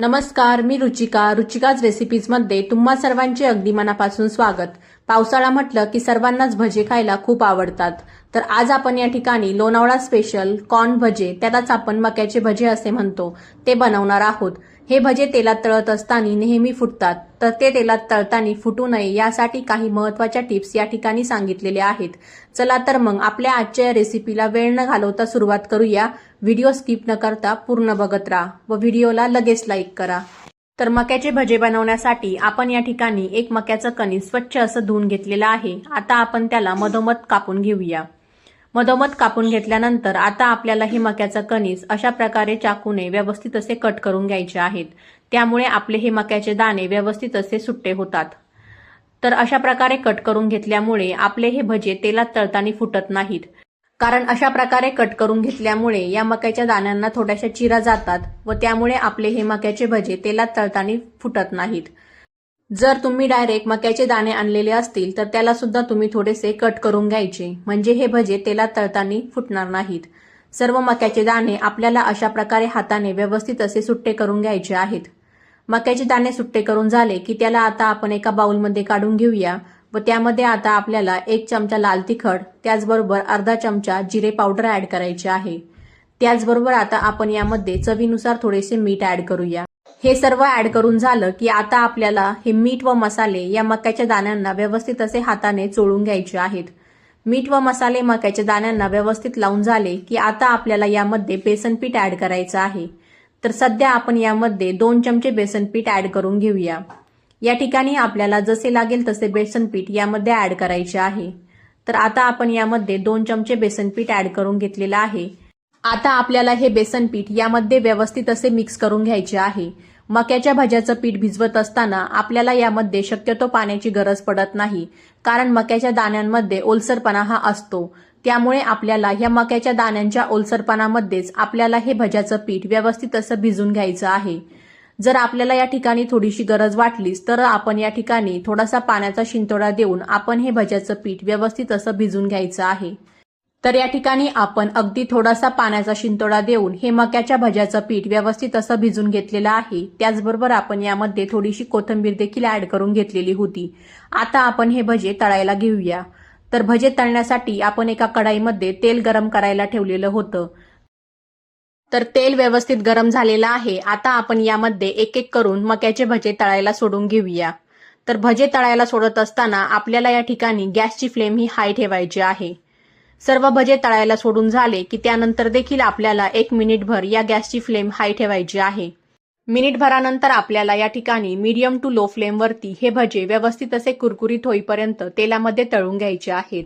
नमस्कार मी रुचिका. रुचिकाज रेसिपीजमध्ये तुम्हा सर्वांचे अगदी मनापासून स्वागत. पावसाळा म्हटलं की सर्वांनाच भजे खायला खूप आवडतात. तर आज आपण या ठिकाणी लोणावळा स्पेशल कॉर्न भजे त्यालाच आपण मक्याचे भजे असे म्हणतो. ते बनवणार आहोत. हे भजे तेलात तळत असताना नेहमी फुटतात. तर ते तेलात तळताना फुटू नये यासाठी काही महत्त्वाच्या टिप्स या ठिकाणी सांगितलेल्या आहेत. चला तर मग आपल्या आजच्या या रेसिपीला वेळ न घालवता सुरुवात करूया. व्हिडिओ स्किप न करता पूर्ण बघत राहा व व्हिडिओला लगेच लाईक करा. तर मक्याचे भजे बनवण्यासाठी आपण या ठिकाणी एक मक्याचं कणी स्वच्छ असं धुवून घेतलेलं आहे. आता आपण त्याला मधोमध कापून घेऊया. मधोमध कापून घेतल्यानंतर आता आपल्याला हे मक्याचं कणीस अशा प्रकारे चाकूने व्यवस्थित असे कट करून घ्यायचे आहेत. त्यामुळे आपले हे मक्याचे दाणे व्यवस्थित असे सुट्टे होतात. तर अशा प्रकारे कट करून घेतल्यामुळे आपले हे भजे तेलात तळताना फुटत नाहीत. कारण अशा प्रकारे कट करून घेतल्यामुळे या मक्याच्या दाण्यांना थोड्याशा चिरा जातात व त्यामुळे आपले हे मक्याचे भजे तेलात तळताना फुटत नाहीत. जर तुम्ही डायरेक्ट मक्याचे दाणे आणलेले असतील तर त्याला सुद्धा तुम्ही थोडेसे कट करून घ्यायचे. म्हणजे हे भजे तेलात तळताना फुटणार नाहीत. सर्व मक्याचे दाणे आपल्याला अशा प्रकारे हाताने व्यवस्थित असे सुट्टे करून घ्यायचे आहेत. मक्याचे दाणे सुट्टे करून झाले की त्याला आता आपण एका बाउलमध्ये काढून घेऊया व त्यामध्ये आता आपल्याला एक चमचा लाल तिखट त्याचबरोबर अर्धा चमचा जिरे पावडर ऍड करायचे आहे. त्याचबरोबर आता आपण यामध्ये चवीनुसार थोडेसे मीठ ऍड करूया. हे सर्व ऍड करून झालं की आता आपल्याला हे मीठ व मसाले या मक्याच्या दाण्यांना व्यवस्थित असे हाताने चोळून घ्यायचे आहेत. मीठ व मसाले मक्याच्या दाण्यांना व्यवस्थित लावून झाले की आता आपल्याला यामध्ये बेसन पीठ ऍड करायचं आहे. तर सध्या आपण यामध्ये दोन चमचे बेसन पीठ ऍड करून घेऊया. या ठिकाणी आपल्याला जसे लागेल तसे बेसन पीठ यामध्ये ऍड करायचे आहे. तर आता आपण यामध्ये दोन चमचे बेसन पीठ ऍड करून घेतलेलं आहे. आता आपल्याला हे बेसन पीठ यामध्ये व्यवस्थित असे मिक्स करून घ्यायचे आहे. मक्याच्या भाज्याचं पीठ भिजवत असताना आपल्याला यामध्ये शक्यतो पाण्याची गरज पडत नाही कारण मक्याच्या दाण्यांमध्ये ओलसरपणा हा असतो. त्यामुळे आपल्याला ह्या मक्याच्या दाण्यांच्या ओलसरपणामध्येच आपल्याला हे भज्याचं पीठ व्यवस्थित असं भिजून घ्यायचं आहे. जर आपल्याला या ठिकाणी थोडीशी गरज वाटलीच तर आपण या ठिकाणी थोडासा पाण्याचा शिंतोडा देऊन आपण हे भज्याचं पीठ व्यवस्थित असं भिजून घ्यायचं आहे. तर या ठिकाणी आपण अगदी थोडासा पाण्याचा शिंतोडा देऊन हे मक्याच्या भज्याचं पीठ व्यवस्थित असं भिजून घेतलेलं आहे. त्याचबरोबर आपण यामध्ये थोडीशी कोथिंबीर देखील ऍड करून घेतलेली होती. आता आपण हे भजे तळायला घेऊया. तर भजे तळण्यासाठी आपण एका कढाईमध्ये तेल गरम करायला ठेवलेलं होतं. तर तेल व्यवस्थित गरम झालेलं आहे. आता आपण यामध्ये एक एक करून मक्याचे भजे तळायला सोडून घेऊया. तर भजे तळायला सोडत असताना आपल्याला या ठिकाणी गॅसची फ्लेम ही हाय ठेवायची आहे. सर्व भजे तळायला सोडून झाले की त्यानंतर देखील आपल्याला एक मिनिटभर या गॅसची फ्लेम हाय ठेवायची आहे. मिनिटभरानंतर आपल्याला या ठिकाणी मीडियम टू लो फ्लेमवरती हे भजे व्यवस्थित असे कुरकुरीत होईपर्यंत तेलामध्ये तळून घ्यायचे आहेत.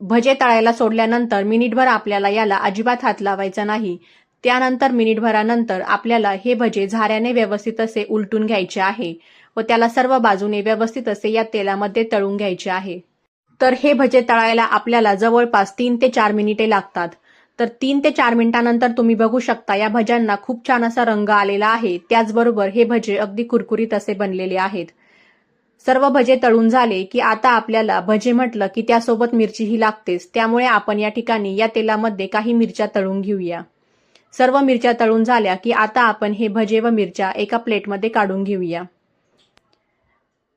भजे तळायला सोडल्यानंतर मिनिटभर आपल्याला याला अजिबात हात लावायचा नाही. त्यानंतर मिनिटभरानंतर आपल्याला हे भजे झाऱ्याने व्यवस्थित असे उलटून घ्यायचे आहे व त्याला सर्व बाजूने व्यवस्थित असे या तेलामध्ये तळून घ्यायचे आहे. तर हे भजे तळायला आपल्याला जवळपास तीन ते चार मिनिटे लागतात. तर तीन ते चार मिनिटानंतर तुम्ही बघू शकता या भज्यांना खूप छान असा रंग आलेला आहे. त्याचबरोबर हे भजे अगदी कुरकुरीत असे बनलेले आहेत. सर्व भजे तळून झाले की आता आपल्याला भजे म्हटलं की त्यासोबत मिरचीही लागतेच. त्यामुळे आपण या ठिकाणी या तेलामध्ये काही मिरच्या तळून घेऊया. सर्व मिरच्या तळून झाल्या की आता आपण हे भजे व मिरच्या एका प्लेटमध्ये काढून घेऊया.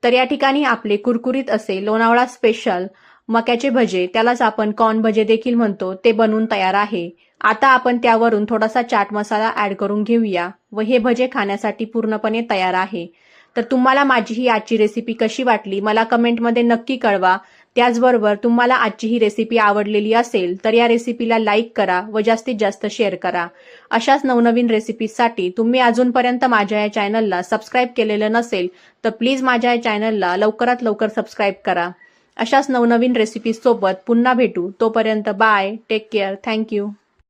तर या ठिकाणी आपले कुरकुरीत असे लोणावळा स्पेशल मक्याचे भजे त्यालाच आपण कॉर्न भजे देखील म्हणतो ते बनून तयार आहे. आता आपण त्यावरून थोडासा चाट मसाला ऍड करून घेऊया व हे भजे खाण्यासाठी पूर्णपणे तयार आहे. तर तुम्हाला माझी ही आजची रेसिपी कशी वाटली मला कमेंटमध्ये नक्की कळवा. त्याचबरोबर तुम्हाला आजची ही रेसिपी आवडलेली असेल तर या रेसिपीला लाईक करा व जास्तीत जास्त शेअर करा. अशाच नवनवीन रेसिपीजसाठी तुम्ही अजूनपर्यंत माझ्या या चॅनलला सबस्क्राईब केलेलं नसेल तर प्लीज माझ्या या चॅनलला लवकरात लवकर सबस्क्राईब करा. अशाच नवनवीन रेसिपीसोबत पुन्हा भेटू. तोपर्यंत बाय टेक केअर थँक्यू